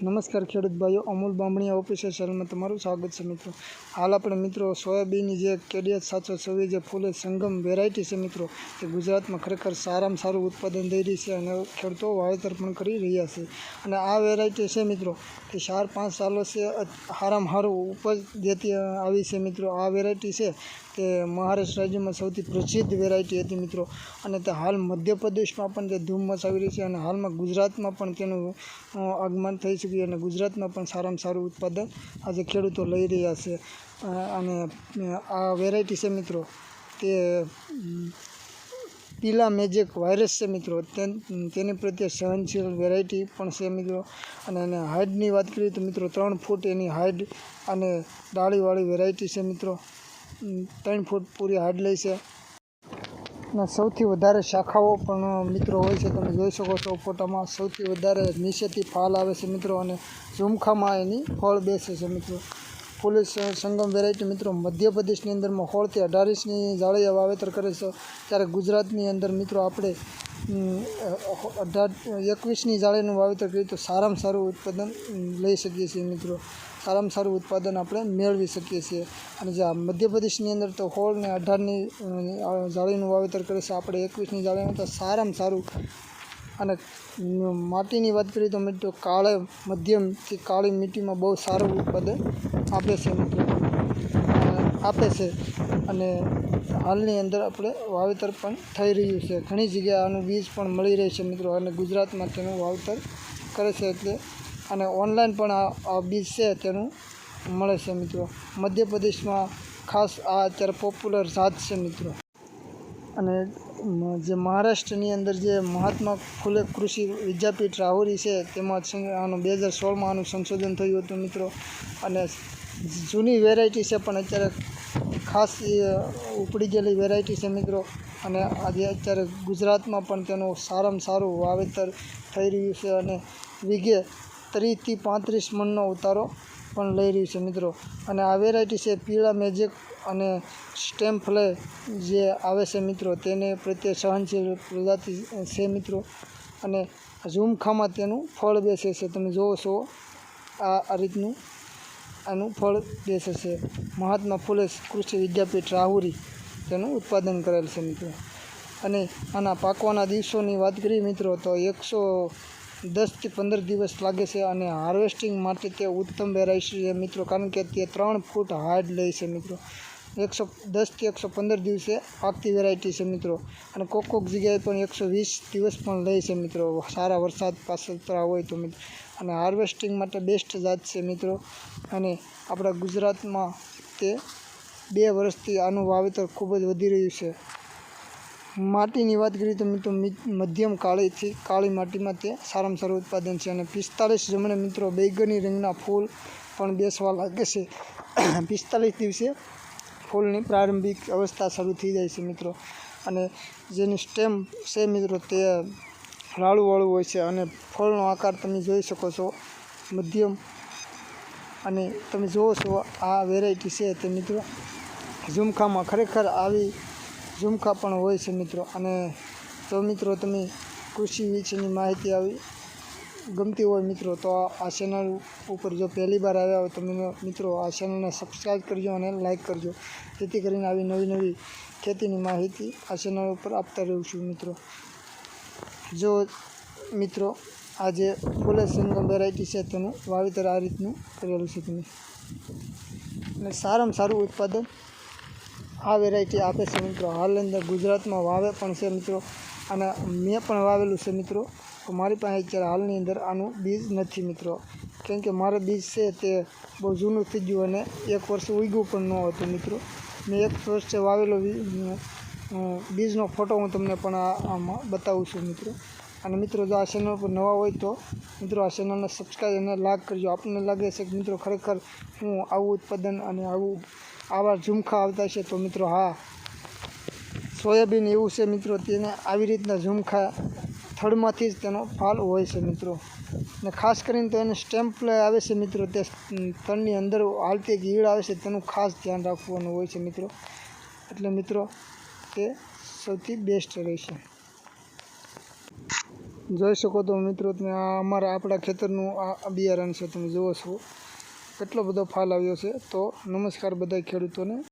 નમસ્કાર ખેડૂત ભાઈઓ, અમૂલ બામણીયા ઓફિસર ચેનલમાં તમારું સ્વાગત છે મિત્રો. હાલ આપણે મિત્રો સોયાબીનની જે કેડિયત સાતસો છવ્વીસ જે ફૂલે સંગમ વેરાયટી છે મિત્રો તે ગુજરાતમાં ખરેખર સારામાં સારું ઉત્પાદન દઈ રહી છે અને ખેડૂતો વાવેતર પણ કરી રહ્યા છે. અને આ વેરાયટી છે મિત્રો તે ચાર પાંચ સાલો છે, હારામ સારું ઉપજ દેતી આવી છે મિત્રો. આ વેરાયટી છે તે મહારાષ્ટ્ર રાજ્યમાં સૌથી પ્રસિદ્ધ વેરાયટી હતી મિત્રો. અને તે હાલ મધ્યપ્રદેશમાં પણ તે ધૂમ મચાવી રહી છે અને હાલમાં ગુજરાતમાં પણ તેનું આગમન થઈ ચૂક્યું અને ગુજરાતમાં પણ સારામાં સારું ઉત્પાદન આજે ખેડૂતો લઈ રહ્યા છે. અને, આ વેરાયટી છે મિત્રો. તે પીલા મેજિક વાયરસ છે મિત્રો. તેન, તેની પ્રત્યે સહનશીલ વેરાયટી પણ છે મિત્રો. અને એને હાઇટની વાત કરીએ તો મિત્રો ત્રણ ફૂટ એની હાઇટ અને ડાળીવાળી વેરાયટી છે મિત્રો. ત્રણ ફૂટ પૂરી હાઇટ લે છે. અને સૌથી વધારે શાખાઓ પણ મિત્રો હોય છે. તમે જોઈ શકો છો ફોટામાં સૌથી વધારે નીચેથી ફાલ આવે છે મિત્રો અને ઝુમખામાં એની ફળ બેસે છે મિત્રો. પોલીસ સંગમ વેરાયટી મિત્રો મધ્યપ્રદેશની અંદરમાં હોળથી અઢારીસની જાળીએ વાવેતર કરે છે. ત્યારે ગુજરાતની અંદર મિત્રો આપણે અઢાર, એકવીસની જાળીનું વાવેતર કરીએ તો સારામાં સારું ઉત્પાદન લઈ શકીએ છીએ મિત્રો. સારામાં સારું ઉત્પાદન આપણે મેળવી શકીએ છીએ. અને જે મધ્યપ્રદેશની અંદર તો હોળ ને અઢારની જાળીનું વાવેતર કરે છે, આપણે એકવીસની જાળીનું તો સારામાં સારું. અને માટીની વાત કરીએ તો મિત્રો કાળે મધ્યમથી કાળી મીટીમાં બહુ સારું ઉત્પાદન આપે છે મિત્રો. આપે છે. અને હાલની અંદર આપણે વાવેતર પણ થઈ રહ્યું છે. ઘણી જગ્યાએ આનું બીજ પણ મળી રહે છે મિત્રો. અને ગુજરાતમાં તેનું વાવેતર કરે છે એટલે અને ઓનલાઈન પણ આ બીજ છે તેનું મળે છે મિત્રો. મધ્યપ્રદેશમાં ખાસ આ અત્યારે પોપ્યુલર જાત છે મિત્રો. અને જે મહારાષ્ટ્રની અંદર જે મહાત્મા ફૂલે કૃષિ વિદ્યાપીઠ રાહુરી છે તેમાં આનું બે હજાર સોળમાં આનું સંશોધન થયું હતું મિત્રો. અને જૂની વેરાયટી છે પણ અત્યારે ખાસ ઉપડી ગયેલી વેરાયટી છે મિત્રો. અને આજે અત્યારે ગુજરાતમાં પણ તેનું સારામાં સારું વાવેતર થઈ રહ્યું છે અને વીઘે ત્રીસથી પાંત્રીસ મણનો ઉતારો પણ લઈ રહ્યું છે મિત્રો. અને આ વેરાયટી છે પીળા મેજિક અને સ્ટેમ જે આવે છે મિત્રો, તેને પ્રત્યે સહનશીલ પ્રજાતિ છે મિત્રો. અને ઝુમખામાં તેનું ફળ બેસે છે. તમે જોવો છો આ રીતનું આનું ફળ બેસે છે. મહાત્મા ફૂલે કૃષિ વિદ્યાપીઠ રાહુરી તેનું ઉત્પાદન કરેલ છે મિત્રો. અને આના પાકવાના દિવસોની વાત કરીએ મિત્રો, તો એકસો દસથી પંદર દિવસ લાગે છે અને હાર્વેસ્ટિંગ માટે તે ઉત્તમ વેરાય છે મિત્રો, કારણ કે તે ત્રણ ફૂટ હાર્ડ લે છે મિત્રો. એકસો દસથી એકસો પંદર દિવસે પાકતી વેરાયટી છે મિત્રો. અને કોક કોક જગ્યાએ પણ એકસો વીસ દિવસ પણ લે છે મિત્રો. સારા વરસાદ પાછળતરા હોય તો મિત્રો અને હાર્વેસ્ટિંગ માટે બેસ્ટ જાત છે મિત્રો. અને આપણા ગુજરાતમાં તે બે વર્ષથી આનું વાવેતર ખૂબ જ વધી રહ્યું છે. માટીની વાત કરીએ તો મિત્રો મધ્યમ કાળીથી, કાળી માટીમાં તે સારામાં સારું ઉત્પાદન છે. અને પિસ્તાલીસ જમણે મિત્રો બેગની રંગના ફૂલ પણ બેસવા લાગે છે. પિસ્તાલીસ દિવસે ફૂલની પ્રારંભિક અવસ્થા શરૂ થઈ જાય છે મિત્રો. અને જેની સ્ટેમ છે મિત્રો તે લાળુવાળું હોય છે અને ફળનો આકાર તમે જોઈ શકો છો મધ્યમ. અને તમે જુઓ છો આ વેરાયટી છે તે મિત્રો. ઝુમખામાં ખરેખર આવી ઝુમખા પણ હોય છે મિત્રો. અને તો મિત્રો તમે કૃષિ વિશેની માહિતી આવી ગમતી હોય મિત્રો, તો આ ચેનલ ઉપર જો પહેલી વાર આવ્યા હોય તો મને- મિત્રો આ ચેનલને સબસ્ક્રાઈબ કરજો અને લાઇક કરજો. જેથી કરીને આવી નવી નવી ખેતીની માહિતી આ ચેનલ ઉપર આપતા રહું છું મિત્રો. જો મિત્રો, આ જે ફૂલે સંગમ વેરાયટી છે તેનું વાવેતર આ રીતનું કરેલું છે તમે. અને સારામાં સારું ઉત્પાદન આ વેરાયટી આપે છે મિત્રો. હાલ અંદર ગુજરાતમાં વાવે પણ છે મિત્રો. અને મેં પણ વાવેલું છે મિત્રો. તો મારી પાસે અત્યારે હાલની અંદર આનું બીજ નથી મિત્રો. કેમ કે મારે બીજ છે તે બહુ જૂનું થઈ ગયું અને એક વર્ષ ઉગ્યું પણ ન હતું મિત્રો. મેં એક વર્ષે વાવેલો બીજનો ફોટો હું તમને પણ આમાં બતાવું છું મિત્રો. અને મિત્રો જો આ ચેનલ પર નવા હોય તો મિત્રો આ ચેનલને સબસ્ક્રાઈબ અને લાગ કરજો. આપણને લાગે છે કે મિત્રો ખરેખર હું આવું ઉત્પાદન અને આવું, આવા ઝુમખા આવતા છે તો મિત્રો હા. સોયાબીન એવું છે મિત્રો તેને આવી રીતના ઝુમખા થડમાંથી જ તેનો ફાલ હોય છે મિત્રો. ને ખાસ કરીને તો એને સ્ટેમ્પ આવે છે મિત્રો. તે તળની અંદર હાલતી ગીળ આવે છે તેનું ખાસ ધ્યાન રાખવાનું હોય છે મિત્રો. એટલે મિત્રો, તે સૌથી બેસ્ટ રહેશે. જોઈ શકો તો મિત્રો તમે આ અમારા આપણા ખેતરનું આ આ બિયારણ છે. તમે જુઓ છો. કેટલો બધો ફાલ આવ્યો છે. તો નમસ્કાર બધા ખેડૂતોને.